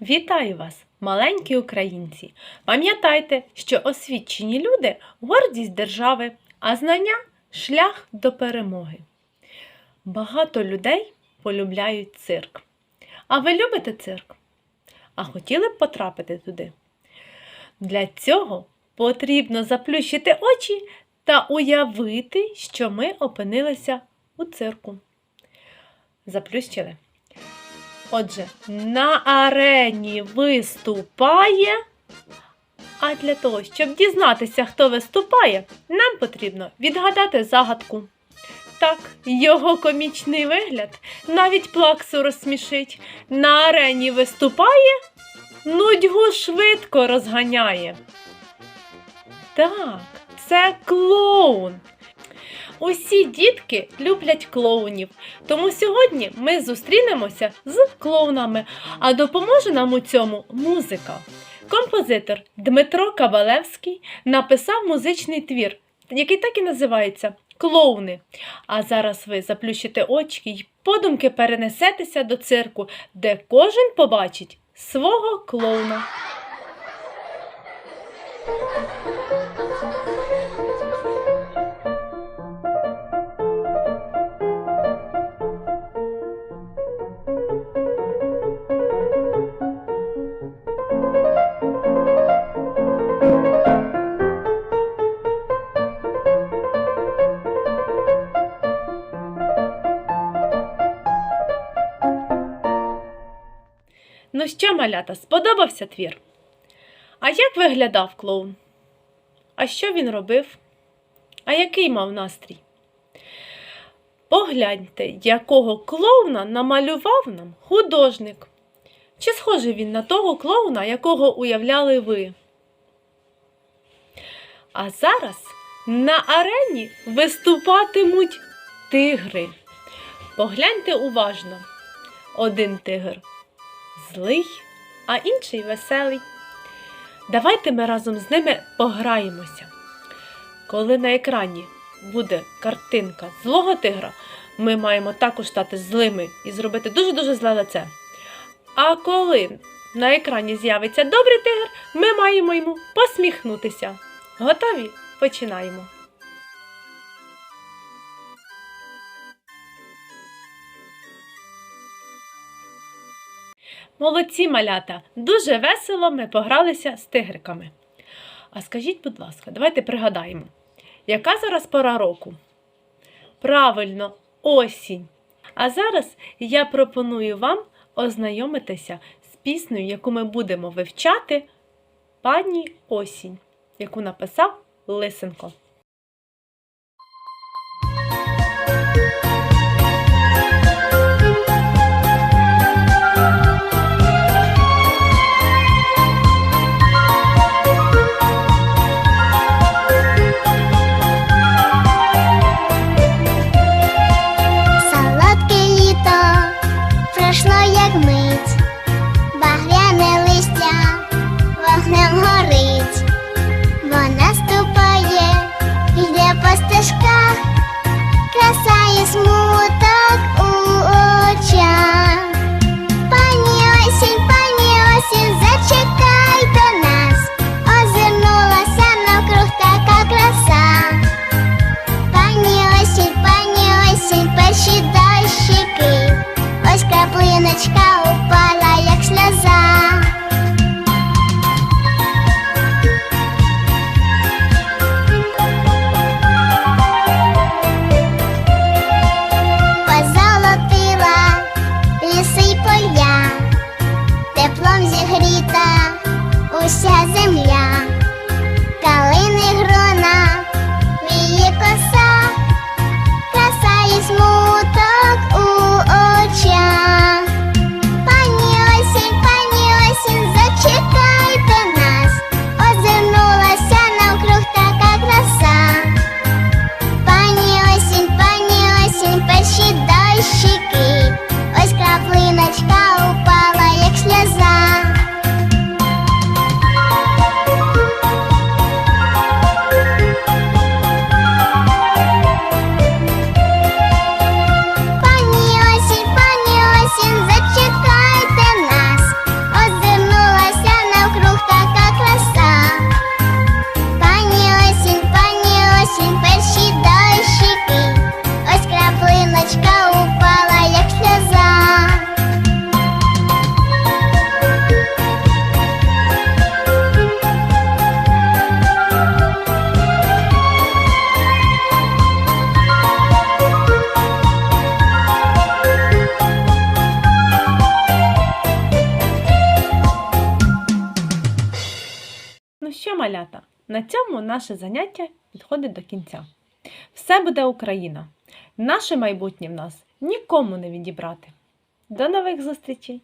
Вітаю вас, маленькі українці! Пам'ятайте, що освічені люди гордість держави, а знання шлях до перемоги. Багато людей полюбляють цирк. А ви любите цирк? А хотіли б потрапити туди? Для цього потрібно заплющити очі та уявити, що ми опинилися у цирку. Заплющили. Отже, на арені виступає. А для того, щоб дізнатися, хто виступає, нам потрібно відгадати загадку. Так, його комічний вигляд навіть плаксу розсмішить. На арені виступає, нудьгу швидко розганяє. Так, це клоун. Усі дітки люблять клоунів, тому сьогодні ми зустрінемося з клоунами, а допоможе нам у цьому музика. Композитор Дмитро Кабалевський написав музичний твір, який так і називається Клоуни. А зараз ви заплющите очки й подумки перенесетеся до цирку, де кожен побачить свого клоуна. Ну що, малята, сподобався твір? А як виглядав клоун? А що він робив? А який мав настрій? Погляньте, якого клоуна намалював нам художник. Чи схожий він на того клоуна, якого уявляли ви? А зараз на арені виступатимуть тигри. Погляньте уважно. Один тигр злий, а інший веселий. Давайте ми разом з ними пограємося. Коли на екрані буде картинка злого тигра, ми маємо також стати злими і зробити дуже-дуже зле лице. А коли на екрані з'явиться добрий тигр, ми маємо йому посміхнутися. Готові? Починаємо. Молодці малята! Дуже весело ми погралися з тигриками. А скажіть, будь ласка, давайте пригадаємо, яка зараз пора року? Правильно, осінь. А зараз я пропоную вам ознайомитися з піснею, яку ми будемо вивчати пані осінь, яку написав Лисенко. Яночка на цьому наше заняття підходить до кінця. Все буде Україна. Наше майбутнє в нас нікому не відібрати. До нових зустрічей!